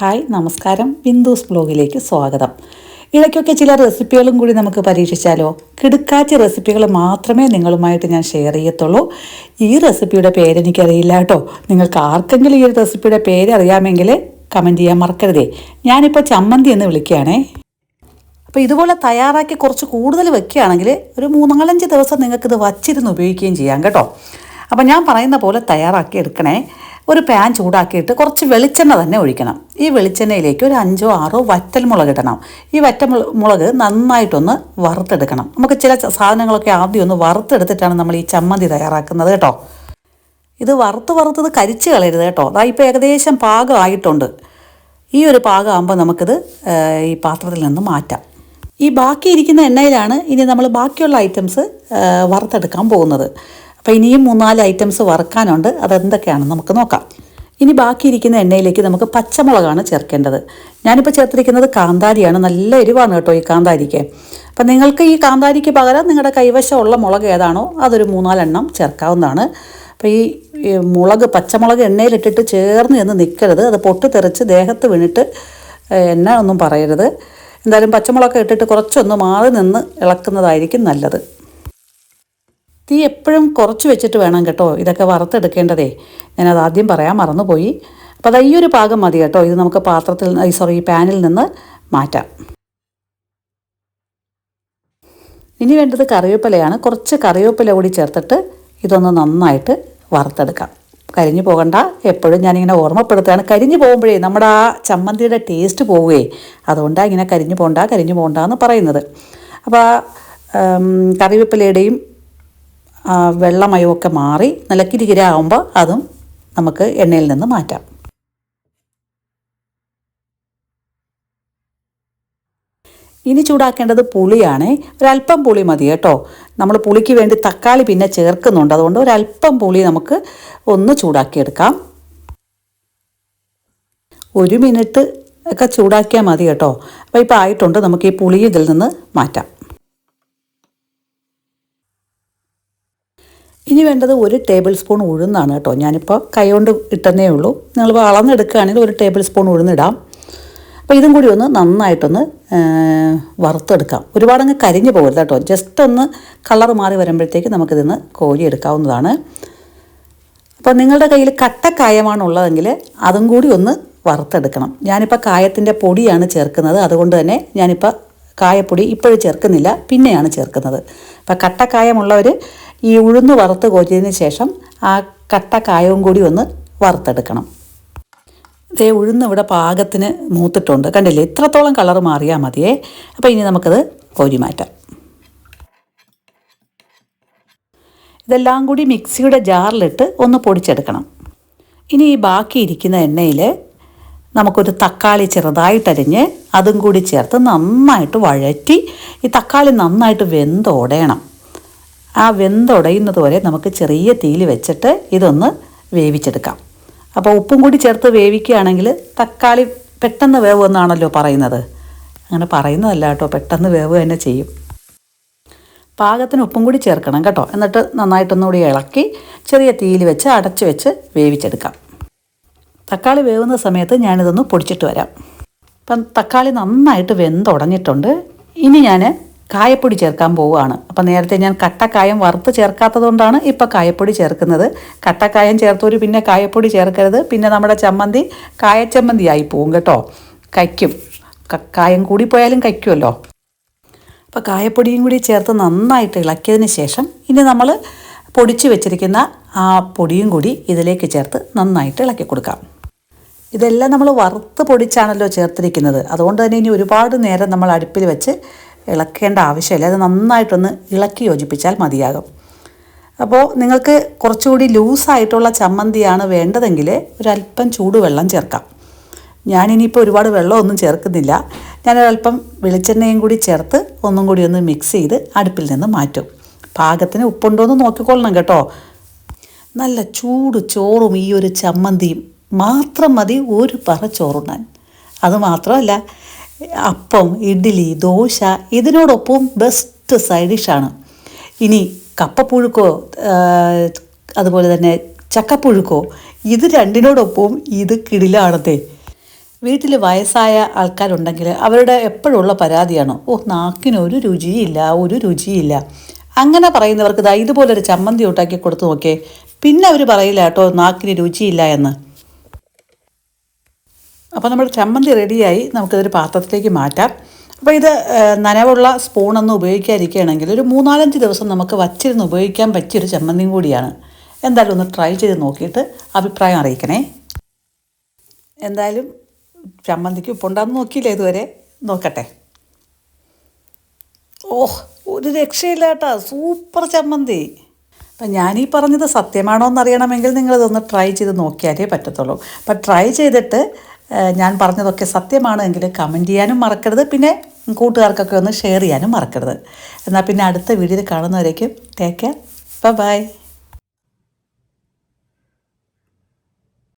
Hi നമസ്കാരം. ബിന്ദുസ് ബ്ലോഗിലേക്ക് സ്വാഗതം. ഇടയ്ക്കൊക്കെ ചില റെസിപ്പികളും കൂടി നമുക്ക് പരീക്ഷിച്ചാലോ? കിടുക്കാച്ച റെസിപ്പികൾ മാത്രമേ നിങ്ങളുമായിട്ട് ഞാൻ ഷെയർ ചെയ്യത്തുള്ളൂ. ഈ റെസിപ്പിയുടെ പേര് എനിക്കറിയില്ല കേട്ടോ. നിങ്ങൾക്ക് ആർക്കെങ്കിലും ഈ റെസിപ്പിയുടെ പേര് അറിയാമെങ്കിൽ കമന്റ് ചെയ്യാൻ മറക്കരുതേ. ഞാനിപ്പോൾ ചമ്മന്തി എന്ന് വിളിക്കുകയാണേ. അപ്പോൾ ഇതുപോലെ തയ്യാറാക്കി കുറച്ച് കൂടുതൽ വെക്കുകയാണെങ്കിൽ ഒരു മൂന്നാലഞ്ച് ദിവസം നിങ്ങൾക്കിത് വച്ചിരുന്ന് ഉപയോഗിക്കുകയും ചെയ്യാം കേട്ടോ. അപ്പോൾ ഞാൻ പറയുന്ന പോലെ തയ്യാറാക്കി എടുക്കണേ. ഒരു പാൻ ചൂടാക്കിയിട്ട് കുറച്ച് വെളിച്ചെണ്ണ തന്നെ ഒഴിക്കണം. ഈ വെളിച്ചെണ്ണയിലേക്ക് ഒരു അഞ്ചോ ആറോ വറ്റൽമുളക് ഇടണം. ഈ വറ്റൽ മുളക് നന്നായിട്ടൊന്ന് വറുത്തെടുക്കണം. നമുക്ക് ചില സാധനങ്ങളൊക്കെ ആദ്യം ഒന്ന് വറുത്തെടുത്തിട്ടാണ് നമ്മൾ ഈ ചമ്മന്തി തയ്യാറാക്കുന്നത് കേട്ടോ. ഇത് വറുത്ത് വറുത്തത് കരിച്ച് കളയരുത് കേട്ടോ. അതാ ഇപ്പോൾ ഏകദേശം പാകമായിട്ടുണ്ട്. ഈ ഒരു പാകമാകുമ്പോൾ നമുക്കിത് ഈ പാത്രത്തിൽ നിന്ന് മാറ്റാം. ഈ ബാക്കി ഇരിക്കുന്ന എണ്ണയിലാണ് ഇനി നമ്മൾ ബാക്കിയുള്ള ഐറ്റംസ് വറുത്തെടുക്കാൻ പോകുന്നത്. അപ്പോൾ ഇനിയും മൂന്നാൽ ഐറ്റംസ് വറുക്കാനുണ്ട്. അതെന്തൊക്കെയാണെന്ന് നമുക്ക് നോക്കാം. ഇനി ബാക്കിയിരിക്കുന്ന എണ്ണയിലേക്ക് നമുക്ക് പച്ചമുളകാണ് ചേർക്കേണ്ടത്. ഞാനിപ്പോൾ ചേർത്തിരിക്കുന്നത് കാന്താരിയാണ്. നല്ല എരിവാണ് കേട്ടോ ഈ കാന്താരിക്ക്. അപ്പം നിങ്ങൾക്ക് ഈ കാന്താരിക്ക് പകരം നിങ്ങളുടെ കൈവശമുള്ള മുളക് ഏതാണോ അതൊരു മൂന്നാലെണ്ണം ചേർക്കാവുന്നതാണ്. അപ്പോൾ ഈ മുളക് പച്ചമുളക് എണ്ണയിലിട്ടിട്ട് ചേർന്ന് എന്ന് നിൽക്കരുത് അത് പൊട്ടിത്തെറിച്ച് ദേഹത്ത് വീണിട്ട് എണ്ണ ഒന്നും പറയരുത്. എന്തായാലും പച്ചമുളക് ഇട്ടിട്ട് കുറച്ചൊന്ന് മാറി നിന്ന് ഇളക്കുന്നതായിരിക്കും നല്ലത്. തീ എപ്പോഴും കുറച്ച് വെച്ചിട്ട് വേണം കേട്ടോ. ഇതൊക്കെ വറുത്തെടുക്കേണ്ടതേ. ഞാനത് ആദ്യം പറയാൻ മറന്നുപോയി. അപ്പോൾ അത് ഈ ഒരു പാകം മതി കേട്ടോ. ഇത് നമുക്ക് പാത്രത്തിൽ സോറി പാനിൽ നിന്ന് മാറ്റാം. ഇനി വേണ്ടത് കറിവേപ്പിലയാണ്. കുറച്ച് കറിവേപ്പില കൂടി ചേർത്തിട്ട് ഇതൊന്ന് നന്നായിട്ട് വറുത്തെടുക്കാം. കരിഞ്ഞു പോകണ്ട. എപ്പോഴും ഞാനിങ്ങനെ ഓർമ്മപ്പെടുത്തുകയാണ്. കരിഞ്ഞു പോകുമ്പോഴേ നമ്മുടെ ആ ചമ്മന്തിയുടെ ടേസ്റ്റ് പോവുകയെ. അതുകൊണ്ടാണ് ഇങ്ങനെ കരിഞ്ഞു പോകണ്ട കരിഞ്ഞു പോകണ്ട എന്ന് പറയുന്നത്. അപ്പോൾ കറിവേപ്പിലയുടെയും വെള്ളമയമൊക്കെ മാറി നല്ല കിരികിര ആകുമ്പോൾ അതും നമുക്ക് എണ്ണയിൽ നിന്ന് മാറ്റാം. ഇനി ചൂടാക്കേണ്ടത് പുളിയാണ്. ഒരല്പം പുളി മതി കേട്ടോ. നമ്മൾ പുളിക്ക് വേണ്ടി തക്കാളി പിന്നെ ചേർക്കുന്നുണ്ട്. അതുകൊണ്ട് ഒരല്പം പുളി നമുക്ക് ഒന്ന് ചൂടാക്കിയെടുക്കാം. ഒരു മിനിറ്റ് ഒക്കെ ചൂടാക്കിയാൽ മതി കേട്ടോ. അപ്പോൾ ഇപ്പോൾ ആയിട്ടുണ്ട്. നമുക്ക് ഈ പുളി ഇതിൽ നിന്ന് മാറ്റാം. ഇനി വേണ്ടത് ഒരു ടേബിൾ സ്പൂൺ ഉഴുന്നാണ് കേട്ടോ. ഞാനിപ്പോൾ കൈകൊണ്ട് ഇട്ടെന്നേ ഉള്ളൂ. നിങ്ങൾ അളന്നെടുക്കുകയാണെങ്കിൽ ഒരു ടേബിൾ സ്പൂൺ ഉഴുന്നിടാം. അപ്പോൾ ഇതും കൂടി ഒന്ന് നന്നായിട്ടൊന്ന് വറുത്തെടുക്കാം. ഒരുപാടങ്ങ് കരിഞ്ഞു പോകരുത് കേട്ടോ. ജസ്റ്റ് ഒന്ന് കളർ മാറി വരുമ്പോഴത്തേക്ക് നമുക്കിതിന്ന് കോരി എടുക്കാവുന്നതാണ് അപ്പോൾ നിങ്ങളുടെ കയ്യിൽ കട്ടക്കായമാണ് ഉള്ളതെങ്കിൽ അതും കൂടി ഒന്ന് വറുത്തെടുക്കണം. ഞാനിപ്പോൾ കായത്തിന്റെ പൊടിയാണ് ചേർക്കുന്നത്. അതുകൊണ്ട് തന്നെ ഞാനിപ്പോൾ കായപ്പൊടി ഇപ്പോഴും ചേർക്കുന്നില്ല. പിന്നെയാണ് ചേർക്കുന്നത്. അപ്പോൾ കട്ടക്കായമുള്ളവർ ഈ ഉഴുന്ന് വറുത്ത് കോരിയതിന് ശേഷം ആ കട്ട കായവും കൂടി ഒന്ന് വറുത്തെടുക്കണം. ദേ ഉഴുന്ന് ഇവിടെ പാകത്തിന് മൂത്തിട്ടുണ്ട്. കണ്ടില്ലേ? ഇത്രത്തോളം കളർ മാറിയാൽ മതിയേ. അപ്പോൾ ഇനി നമുക്കത് കോരി മാറ്റാം ഇതെല്ലാം കൂടി മിക്സിയുടെ ജാറിലിട്ട് ഒന്ന് പൊടിച്ചെടുക്കണം. ഇനി ഈ ബാക്കി ഇരിക്കുന്ന എണ്ണയിൽ നമുക്കൊരു തക്കാളി ചെറുതായിട്ടരിഞ്ഞ് അതും കൂടി ചേർത്ത് നന്നായിട്ട് വഴറ്റി ഈ തക്കാളി നന്നായിട്ട് വെന്തുടയണം ആ വെന്തുടയുന്നത് വരെ നമുക്ക് ചെറിയ തീയിൽ വെച്ചിട്ട് ഇതൊന്ന് വേവിച്ചെടുക്കാം. അപ്പോൾ ഉപ്പും കൂടി ചേർത്ത് വേവിക്കുകയാണെങ്കിൽ തക്കാളി പെട്ടെന്ന് വേവെന്നാണല്ലോ പറയുന്നത്. അങ്ങനെ പറയുന്നതല്ല കേട്ടോ പെട്ടെന്ന് വേവ് തന്നെ ചെയ്യും. പാകത്തിന് ഉപ്പും കൂടി ചേർക്കണം കേട്ടോ. എന്നിട്ട് നന്നായിട്ടൊന്നുകൂടി ഇളക്കി ചെറിയ തീയിൽ വെച്ച് അടച്ചു വെച്ച് വേവിച്ചെടുക്കാം. തക്കാളി വേവുന്ന സമയത്ത് ഞാനിതൊന്ന് പൊടിച്ചിട്ട് വരാം. അപ്പം തക്കാളി നന്നായിട്ട് വെന്തുടഞ്ഞിട്ടുണ്ട് ഇനി ഞാൻ കായപ്പൊടി ചേർക്കാൻ പോവുകയാണ്. അപ്പം നേരത്തെ ഞാൻ കട്ടക്കായം വറുത്ത് ചേർക്കാത്തതുകൊണ്ടാണ് ഇപ്പോൾ കായപ്പൊടി ചേർക്കുന്നത്. കട്ടക്കായം ചേർത്തവർ പിന്നെ കായപ്പൊടി ചേർക്കരുത്. പിന്നെ നമ്മുടെ ചമ്മന്തി കായച്ചമ്മന്തി ആയി പോവും കേട്ടോ. കയ്ക്കും കായം കൂടി പോയാലും കയ്ക്കുമല്ലോ അപ്പോൾ കായപ്പൊടിയും കൂടി ചേർത്ത് നന്നായിട്ട് ഇളക്കിയതിന് ശേഷം ഇനി നമ്മൾ പൊടിച്ച് വെച്ചിരിക്കുന്ന ആ പൊടിയും കൂടി ഇതിലേക്ക് ചേർത്ത് നന്നായിട്ട് ഇളക്കി കൊടുക്കാം. ഇതെല്ലാം നമ്മൾ വറുത്ത് പൊടിച്ചാണല്ലോ ചേർത്തിരിക്കുന്നത്. അതുകൊണ്ട് തന്നെ ഇനി ഒരുപാട് നേരം നമ്മൾ അടുപ്പിൽ വെച്ച് ഇളക്കേണ്ട ആവശ്യമില്ല. അത് നന്നായിട്ടൊന്ന് ഇളക്കി യോജിപ്പിച്ചാൽ മതിയാകും. അപ്പോൾ നിങ്ങൾക്ക് കുറച്ചുകൂടി ലൂസായിട്ടുള്ള ചമ്മന്തിയാണ് വേണ്ടതെങ്കിൽ ഒരല്പം ചൂടുവെള്ളം ചേർക്കാം. ഞാനിനിയിപ്പോൾ ഒരുപാട് വെള്ളമൊന്നും ചേർക്കുന്നില്ല. ഞാനൊരല്പം വെളിച്ചെണ്ണയും കൂടി ചേർത്ത് ഒന്നും കൂടി ഒന്ന് മിക്സ് ചെയ്ത് അടുപ്പിൽ നിന്ന് മാറ്റും. പാകത്തിന് ഉപ്പുണ്ടോ എന്ന് നോക്കിക്കൊള്ളണം കേട്ടോ. നല്ല ചൂട് ചോറും ഈ ഒരു ചമ്മന്തിയും മാത്രം മതി ഒരു പറ ചോറുണ്ണാൻ. അത് മാത്രമല്ല അപ്പം ഇഡ്ഡലി ദോശ ഇതിനോടൊപ്പം ബെസ്റ്റ് സൈഡ് ഡിഷാണ് ഇനി കപ്പപ്പുഴുക്കോ അതുപോലെ തന്നെ ചക്കപ്പുഴുക്കോ ഇത് രണ്ടിനോടൊപ്പം ഇത് കിടിലാണതേ വീട്ടിൽ വയസ്സായ ആൾക്കാരുണ്ടെങ്കിൽ അവരുടെ എപ്പോഴുള്ള പരാതിയാണ്? ഓ നാക്കിന് ഒരു രുചിയില്ല ഒരു രുചിയില്ല. അങ്ങനെ പറയുന്നവർക്ക് ഇതാ ഇതുപോലൊരു ചമ്മന്തി ഉണ്ടാക്കി കൊടുത്തു നോക്കേ. പിന്നെ അവർ പറയില്ല കേട്ടോ നാക്കിന് രുചിയില്ല എന്ന്. അപ്പോൾ നമ്മുടെ ചമ്മന്തി റെഡിയായി നമുക്കിതൊരു പാത്രത്തിലേക്ക് മാറ്റാം. അപ്പോൾ ഇത് നനവുള്ള സ്പൂണൊന്നും ഉപയോഗിക്കാതിരിക്കുകയാണെങ്കിൽ ഒരു മൂന്നാലഞ്ച് ദിവസം നമുക്ക് വച്ചിരുന്ന് ഉപയോഗിക്കാൻ പറ്റിയൊരു ചമ്മന്തിയും കൂടിയാണ്. എന്തായാലും ഒന്ന് ട്രൈ ചെയ്ത് നോക്കിയിട്ട് അഭിപ്രായം അറിയിക്കണേ. എന്തായാലും ചമ്മന്തിക്ക് ഉപ്പുണ്ടാന്ന് നോക്കിയില്ല ഇതുവരെ? നോക്കട്ടെ. ഓഹ് ഒരു രക്ഷയില്ല കേട്ടോ സൂപ്പർ ചമ്മന്തി. അപ്പം ഞാനീ പറഞ്ഞത് സത്യമാണോ എന്നറിയണമെങ്കിൽ നിങ്ങളിതൊന്ന് ട്രൈ ചെയ്ത് നോക്കിയാലേ പറ്റത്തുള്ളൂ. അപ്പം ട്രൈ ചെയ്തിട്ട് ഞാൻ പറഞ്ഞതൊക്കെ സത്യമാണ് എങ്കിൽ കമന്റ് ചെയ്യാനും മറക്കരുത്. പിന്നെ കൂട്ടുകാർക്കൊക്കെ ഒന്ന് ഷെയർ ചെയ്യാനും മറക്കരുത്. എന്നാൽ പിന്നെ അടുത്ത വീഡിയോയിൽ കാണുന്നവരേക്കും ടേക്ക് കെയർ ബൈ